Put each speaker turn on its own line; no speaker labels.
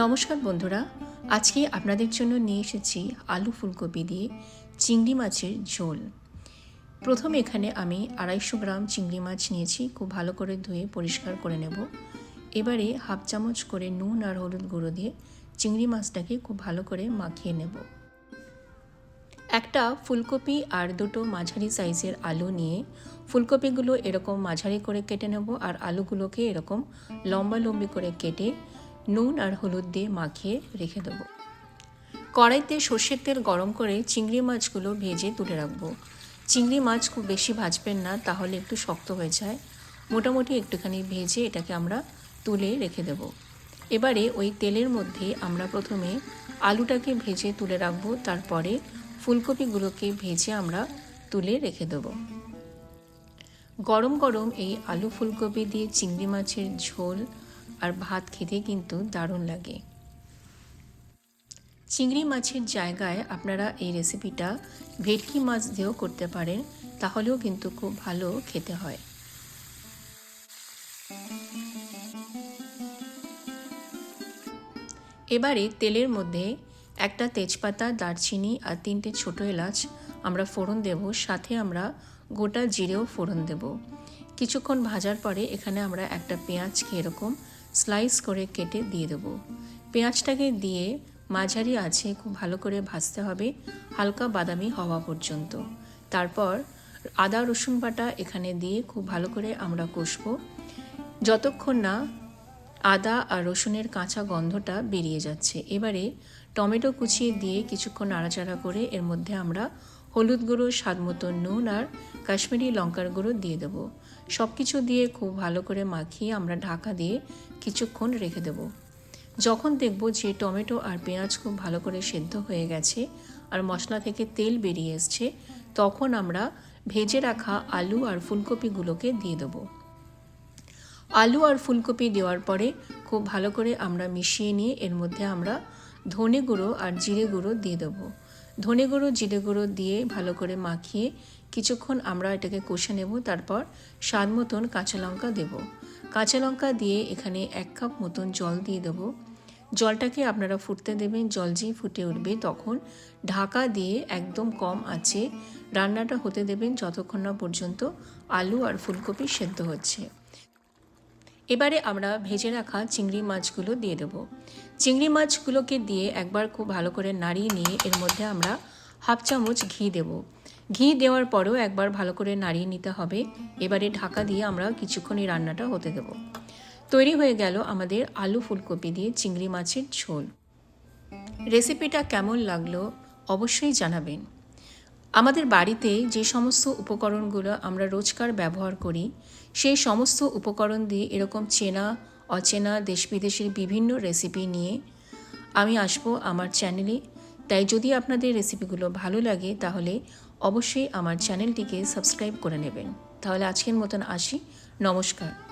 নমস্কার বন্ধুরা, আজকে আপনাদের জন্য নিয়ে এসেছি আলু ফুলকপি দিয়ে চিংড়ি মাছের ঝোল। প্রথমে এখানে আমি আড়াইশো গ্রাম চিংড়ি মাছ নিয়েছি, খুব ভালো করে ধুয়ে পরিষ্কার করে নেব। এবারে হাফ চামচ করে নুন আর হলুদ গুঁড়ো দিয়ে চিংড়ি মাছটাকে খুব ভালো করে মাখিয়ে নেব। একটা ফুলকপি আর দুটো মাঝারি সাইজের আলু নিয়ে ফুলকপিগুলো এরকম মাঝারি করে কেটে নেব আর আলুগুলোকে এরকম লম্বা লম্বি করে কেটে নুন আর হলুদ দিয়ে মাখিয়ে রেখে দেবো। কড়াইতে সর্ষের তেল গরম করে চিংড়ি মাছগুলো ভেজে তুলে রাখব। চিংড়ি মাছ খুব বেশি ভাজবেন না, তাহলে একটু শক্ত হয়ে যায়। মোটামুটি একটুখানি ভেজে এটাকে আমরা তুলে রেখে দেব। এবারে ওই তেলের মধ্যে আমরা প্রথমে আলুটাকে ভেজে তুলে রাখব, তারপরে ফুলকপিগুলোকে ভেজে আমরা তুলে রেখে দেব। গরম গরম এই আলু ফুলকপি দিয়ে চিংড়ি মাছের ঝোল আর ভাত খেতে কিন্তু দারুণ লাগে। চিংড়ি মাছের জায়গায় আপনারা এই রেসিপিটা ভেটকি মাছ দিয়েও করতে পারেন, তাহলেও কিন্তু খুব ভালো খেতে হয়। এবারে তেলের মধ্যে একটা তেজপাতা, দারচিনি আর তিনটে ছোট এলাচ আমরা ফোড়ন দেব, সাথে আমরা গোটা জিরেও ফোড়ন দেব। কিছুক্ষণ ভাজার পরে এখানে আমরা একটা পেঁয়াজকে এরকম স্লাইস করে কেটে দিয়ে দেবো। পেঁয়াজটাকে দিয়ে মাঝারি আছে খুব ভালো করে ভাজতে হবে, হালকা বাদামি হওয়া পর্যন্ত। তারপর আদা, রসুন বাটা এখানে দিয়ে খুব ভালো করে আমরা কষবো। যতক্ষণ না আদা আর রসুনের কাঁচা গন্ধটা বেরিয়ে যাচ্ছে, এবারে টমেটো কুচিয়ে দিয়ে কিছুক্ষণ নাড়াচাড়া করে এর মধ্যে আমরা হলুদ গুঁড়ো, স্বাদ মতো নুন আর কাশ্মীরি লঙ্কার গুঁড়ো দিয়ে দেবো। সব কিছু দিয়ে খুব ভালো করে মাখিয়ে আমরা ঢাকা দিয়ে কিছুক্ষণ রেখে দেব। যখন দেখব যে টমেটো আর পেঁয়াজ খুব ভালো করে সেদ্ধ হয়ে গেছে আর মশলা থেকে তেল বেরিয়ে এসছে, তখন আমরা ভেজে রাখা আলু আর ফুলকপিগুলোকে দিয়ে দেবো। আলু আর ফুলকপি দেওয়ার পরে খুব ভালো করে আমরা মিশিয়ে নিয়ে এর মধ্যে আমরা ধনে গুঁড়ো আর জিরে গুঁড়ো দিয়ে দেবো। ধনে গুঁড়ো, জিরে গুঁড়ো দিয়ে ভালো করে মাখিয়ে কিছুক্ষণ আমরা এটাকে কষে নেব, তারপর স্বাদ মতন কাঁচা লঙ্কা দেব। কাঁচা লঙ্কা দিয়ে এখানে এক কাপ মতন জল দিয়ে দেব। জলটাকে আপনারা ফুটতে দেবেন, জল যেই ফুটে উঠবে তখন ঢাকা দিয়ে একদম কম আছে রান্নাটা হতে দেবেন যতক্ষণ না পর্যন্ত আলু আর ফুলকপি সেদ্ধ হচ্ছে। এবারে আমরা ভেজে রাখা চিংড়ি মাছগুলো দিয়ে দেবো। চিংড়ি মাছগুলোকে দিয়ে একবার খুব ভালো করে নাড়িয়ে নিয়ে এর মধ্যে আমরা হাফ চামচ ঘি দেব। ঘি দেওয়ার পরেও একবার ভালো করে নাড়িয়ে নিতে হবে। এবারে ঢাকা দিয়ে আমরা কিছুক্ষণ এই রান্নাটা হতে দেব। তৈরি হয়ে গেল আমাদের আলু ফুলকপি দিয়ে চিংড়ি মাছের ঝোল। রেসিপিটা কেমন লাগল অবশ্যই জানাবেন। আমাদের বাড়িতে যে সমস্ত উপকরণগুলো আমরা রোজকার ব্যবহার করি, সেই সমস্ত উপকরণ দিয়ে এরকম চেনা, অচেনা দেশ বিদেশের বিভিন্ন রেসিপি নিয়ে আমি আসব আমার চ্যানেলে তাই যদি আপনাদের রেসিপিগুলো ভালো লাগে, তাহলে অবশ্যই আমার চ্যানেলটিকে সাবস্ক্রাইব করে নেবেন। তাহলে আজকের মতন আসি। নমস্কার।